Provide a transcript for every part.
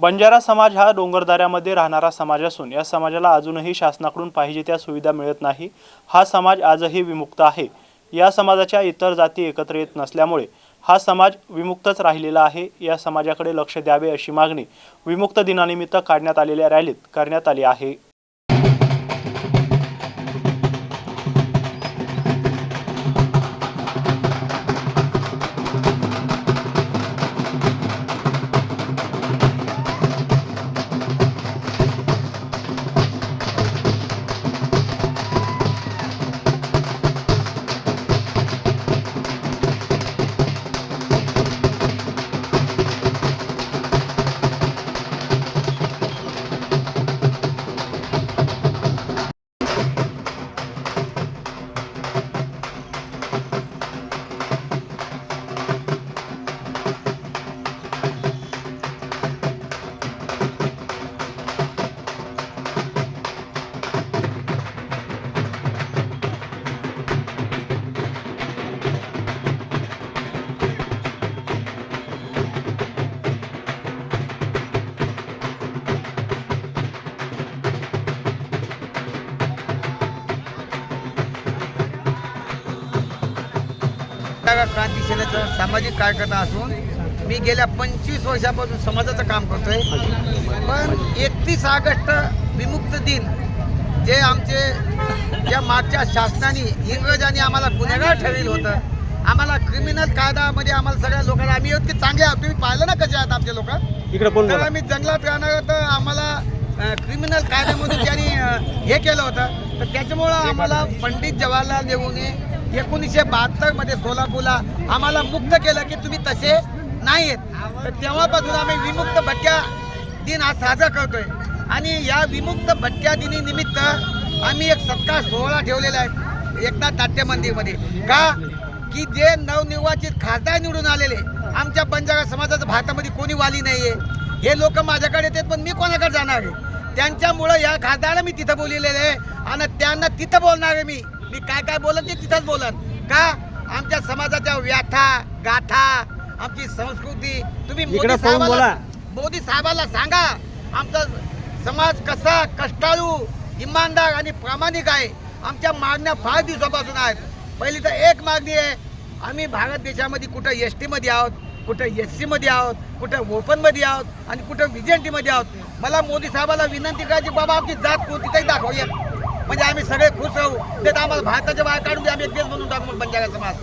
बंजारा समाज हा डोंगरदाऱ्यामध्ये राहणारा समाज असून या समाजाला अजूनही शासनाकडून पाहिजे त्या सुविधा मिळत नाही. हा समाज आजही विमुक्त आहे. या समाजाच्या इतर जाती एकत्र येत नसल्यामुळे हा समाज विमुक्तच राहिलेला आहे. या समाजाकडे लक्ष द्यावे अशी मागणी विमुक्त दिनानिमित्त काढण्यात आलेल्या रॅलीत करण्यात आली आहे. त्या क्रांती सेनेचा सामाजिक कार्यकर्ता असून मी गेल्या पंचवीस वर्षापासून समाजाचं काम करतोय. पण एकतीस ऑगस्ट विमुक्त दिन जे आमचे ज्या मागच्या शासनाने इंग्रजांनी आम्हाला गुन्हेगार ठरविलं होतं. आम्हाला क्रिमिनल कायदामध्ये आम्हाला सगळ्या लोकांना आम्ही इतके चांगले आहोत. तुम्ही पाहिलं ना कसे आहात आमचे लोक? तर आम्ही जंगलात राहणार तर आम्हाला क्रिमिनल कायद्यामधून त्यांनी हे केलं होतं. तर त्याच्यामुळं आम्हाला पंडित जवाहरलाल नेहरूने एकोणीसशे बहात्तरमध्ये सोलापूरला आम्हाला मुक्त केलं की तुम्ही तसे नाहीत तर तेव्हापासून आम्ही विमुक्त भटक्या दिन हा साजरा करतोय. आणि या विमुक्त भटक्या दिनी निमित्त आम्ही एक सत्कार सोहळा ठेवलेला आहे एकनाथ नाट्य मंदिरमध्ये. का? की जे नवनिर्वाचित खासदार निवडून आलेले आमच्या बंजारा समाजाचं भारतामध्ये कोणी वाली नाहीये. हे लोक माझ्याकडे येतात पण मी कोणाकडे जाणार आहे? त्यांच्यामुळं या खासदाराला मी तिथं बोललेलं आहे आणि त्यांना तिथं बोलणार आहे मी. मी काय काय बोलन ते तिथंच बोलन का? आमच्या समाजाच्या व्याथा गाथा आमची संस्कृती तुम्ही मोदी साहेबाला मोदी साहेबाला सांगा आमचा समाज कसा कष्टाळू इमानदार आणि प्रामाणिक आहे. आमच्या मागण्या फार दिवसापासून आहेत. पहिली तर एक मागणी आहे आम्ही भारत देशामध्ये कुठं एस टीमध्ये आहोत कुठं एस सीमध्ये आहोत कुठं ओपनमध्ये आहोत आणि कुठं विजेंटीमध्ये आहोत. मला मोदी साहेबाला विनंती करायची बाबा आमची जात कोणती? तरी दाखवूया म्हणजे आम्ही सगळे खुश राहू ते तर आम्हाला भारताच्या बाहेर काढून दे आम्ही एक देश म्हणून टाकू मग बंजारा समाज.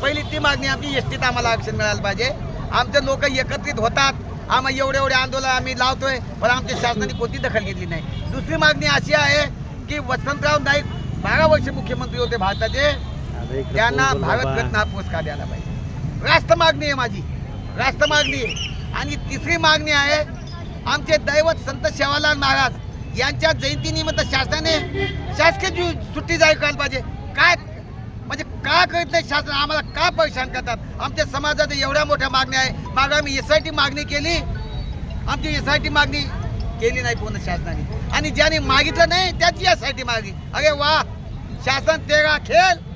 पहिली ती मागणी आमची एस टीत आम्हाला आरक्षण मिळालं पाहिजे. आमचे लोक एकत्रित होतात. आम्ही एवढे एवढे आंदोलन आम्ही लावतोय पण आमच्या शासनाने कोणती दखल घेतली नाही. दुसरी मागणी अशी आहे की वसंतराव नाईक बारा वर्ष मुख्यमंत्री होते भारताचे. त्यांना भारतरत्न हा पुरस्कार द्यायला पाहिजे. रास्त मागणी आहे माझी. रास्त मागणी. आहे आणि तिसरी मागणी आहे आमचे दैवत संत शेवालाल महाराज यांच्या जयंतीनिमित्त शासनाने शासकीय सुट्टी जाहीर करायला पाहिजे. काय म्हणजे का करीत नाही शासन? आम्हाला का परेशान करतात? आमच्या समाजात एवढ्या मोठ्या मागण्या आहे. मागं आम्ही एस आय टी मागणी केली. आमची एस आय टी मागणी केली नाही पूर्ण शासनाने. आणि ज्याने मागितलं नाही त्याची एस आय टी मागणी. अरे वा! शासन तेरा खेळ